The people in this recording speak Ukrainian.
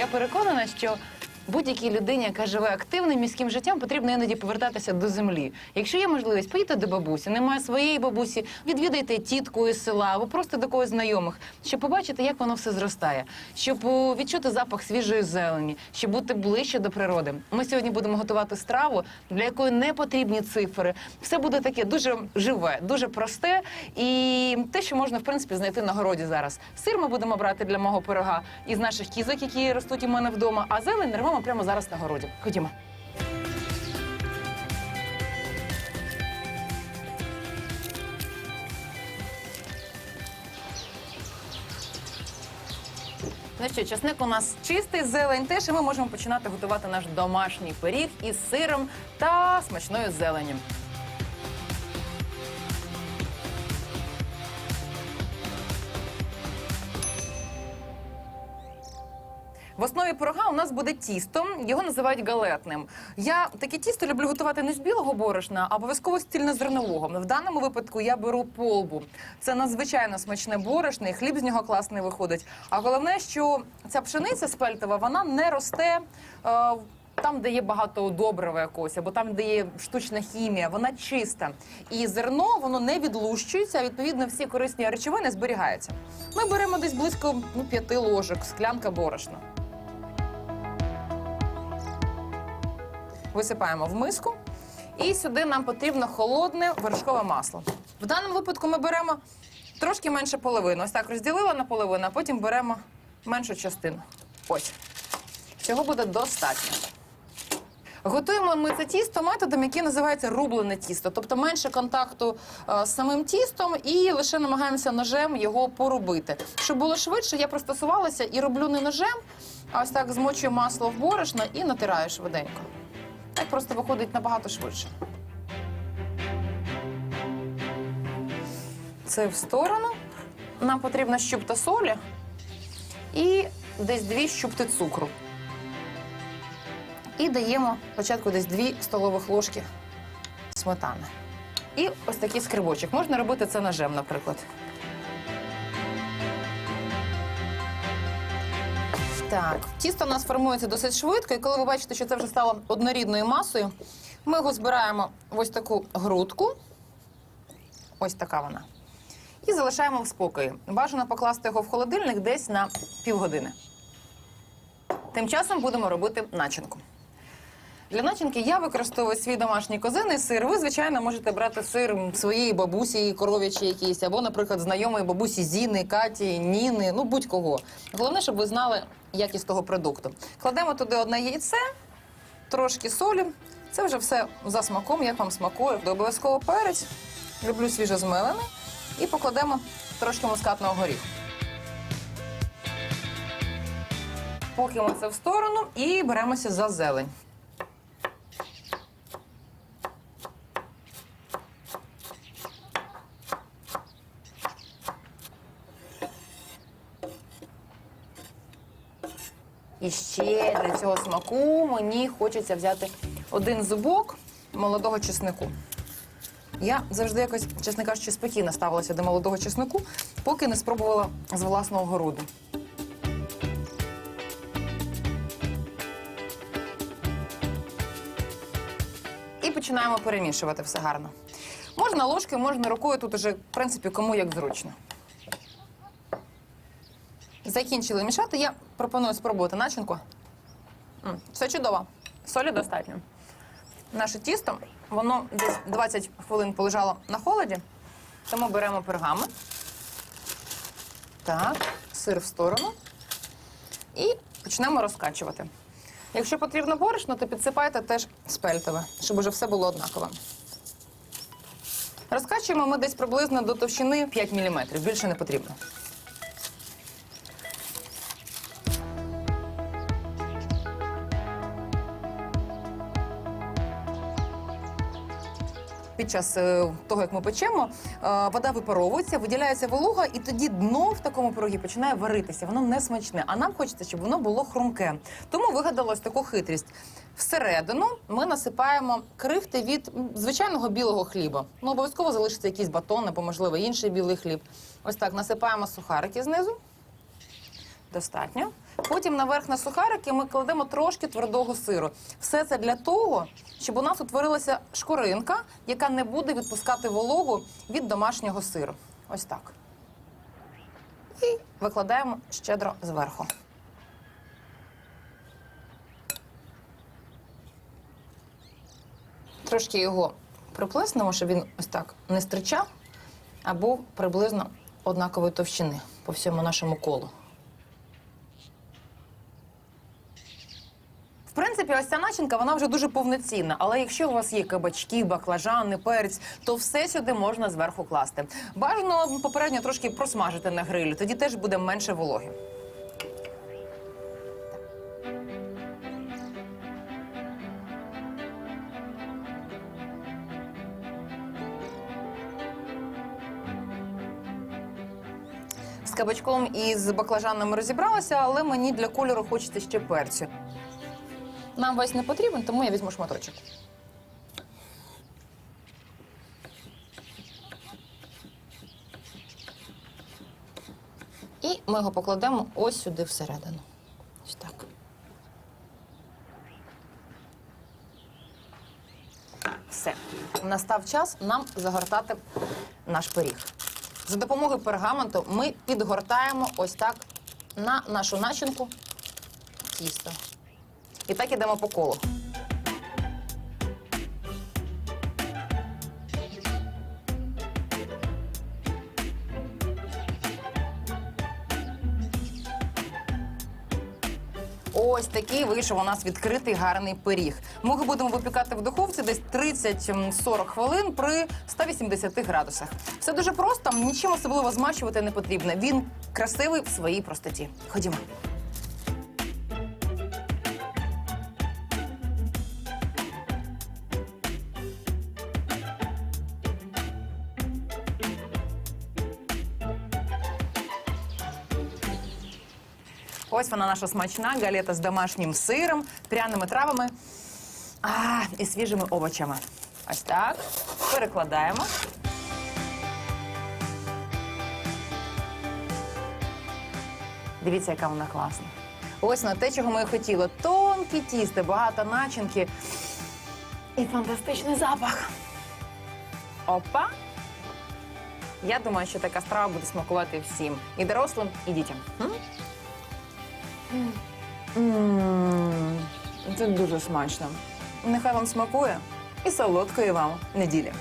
Я переконана, що будь-якій людині, яка живе активним міським життям, потрібно іноді повертатися до землі. Якщо є можливість, поїдьте до бабусі, немає своєї бабусі, відвідайте тітку із села або просто до когось знайомих, щоб побачити, як воно все зростає, щоб відчути запах свіжої зелені, щоб бути ближче до природи. Ми сьогодні будемо готувати страву, для якої не потрібні цифри. Все буде таке дуже живе, дуже просте і те, що можна в принципі знайти на городі зараз. Сир ми будемо брати для мого пирога із наших кізок, які ростуть у мене вдома. А зелень рвемо прямо зараз на городі. Ходімо. Ну що, часник у нас чистий, зелень теж, і ми можемо починати готувати наш домашній пиріг із сиром та смачною зеленню. В основі пирога у нас буде тісто, його називають галетним. Я таке тісто люблю готувати не з білого борошна, а обов'язково з цільнозернового. В даному випадку я беру полбу. Це надзвичайно смачне борошно, і хліб з нього класний виходить. А головне, що ця пшениця спельтова, вона не росте. е, там, де є багато добрива якогось, або там, де є штучна хімія, вона чиста. І зерно воно не відлущується, а відповідно всі корисні речовини зберігаються. Ми беремо десь близько ну, п'яти ложок, склянка борошна. Висипаємо в миску. І сюди нам потрібно холодне вершкове масло. В даному випадку ми беремо трошки менше половини. Ось так розділила на половину, а потім беремо меншу частину. Ось. Цього буде достатньо. Готуємо ми це тісто методом, який називається рублене тісто, тобто менше контакту е, з самим тістом, і лише намагаємося ножем його порубити. Щоб було швидше, я пристосувалася і роблю не ножем, а ось так змочую масло в борошно і натираю швиденько. Так просто виходить набагато швидше. Це в сторону. Нам потрібна щупта солі і десь дві щупти цукру. І даємо спочатку десь 2 столових ложки сметани. І ось такий скрибочок. Можна робити це ножем, наприклад. Так, тісто у нас формується досить швидко, і коли ви бачите, що це вже стало однорідною масою, ми його збираємо в ось таку грудку. Ось така вона. І залишаємо в спокої. Бажано покласти його в холодильник десь на півгодини. Тим часом будемо робити начинку. Для начинки я використовую свій домашній козиний сир. Ви, звичайно, можете брати сир своєї бабусі, коров'ячі якісь, або, наприклад, знайомої бабусі Зіни, Каті, Ніни, ну будь-кого. Головне, щоб ви знали якість того продукту. Кладемо туди одне яйце, трошки солі. Це вже все за смаком, як вам смакує. Обов'язково перець. Люблю свіже свіжозмелений. І покладемо трошки мускатного горіху. Поки це в сторону і беремося за зелень. І ще для цього смаку мені хочеться взяти один зубок молодого чеснику. Я завжди якось, чесно кажучи, спокійно ставилася до молодого чеснику, поки не спробувала з власного городу. І починаємо перемішувати все гарно. Можна ложкою, можна рукою, тут уже, в принципі, кому як зручно. Закінчили мішати. Я пропоную спробувати начинку. Все чудово. Солі достатньо. Наше тісто, воно десь 20 хвилин полежало на холоді, тому беремо пергамент. Так, сир в сторону. І почнемо розкачувати. Якщо потрібно борошно, то підсипайте теж спельтове, щоб уже все було однакове. Розкачуємо ми десь приблизно до товщини 5 мм, більше не потрібно. Час е, того, як ми печемо, е, вода випаровується, виділяється волога, і тоді дно в такому пирогі починає варитися. Воно не смачне. А нам хочеться, щоб воно було хрумке. Тому вигадалось таку хитрість. Всередину ми насипаємо крихти від звичайного білого хліба. Ну, обов'язково залишиться якийсь батон або, можливо, інший білий хліб. Ось так насипаємо сухарики знизу. Достатньо. Потім наверх на сухарики ми кладемо трошки твердого сиру. Все це для того, щоб у нас утворилася шкуринка, яка не буде відпускати вологу від домашнього сиру. Ось так. І викладаємо щедро зверху. Трошки його приплеснемо, щоб він ось так не стричав, а був приблизно однакової товщини по всьому нашому колу. В принципі, ось ця начинка вона вже дуже повноцінна. Але якщо у вас є кабачки, баклажани, перець, то все сюди можна зверху класти. Бажано попередньо трошки просмажити на грилі, тоді теж буде менше вологи. З кабачком і з баклажанами розібралася, але мені для кольору хочеться ще перцю. Нам весь не потрібен, тому я візьму шматочок. І ми його покладемо ось сюди всередину. Ось так. Все. Настав час нам загортати наш пиріг. За допомогою пергаменту ми підгортаємо ось так на нашу начинку тісто. І так ідемо по колу. Ось такий вийшов у нас відкритий гарний пиріг. Ми його будемо випікати в духовці десь 30-40 хвилин при 180 градусах. Все дуже просто, нічим особливо змащувати не потрібно. Він красивий в своїй простоті. Ходімо. Ось вона наша смачна галета з домашнім сиром, пряними травами а, і свіжими овочами. Ось так. Перекладаємо. Дивіться, яка вона класна. Ось на те, чого ми хотіли. Тонкі тісто, багато начинки і фантастичний запах. Опа! Я думаю, що така страва буде смакувати всім і дорослим, і дітям. М? Мм, Це дуже смачно. Нехай вам смакує і солодкої вам неділі.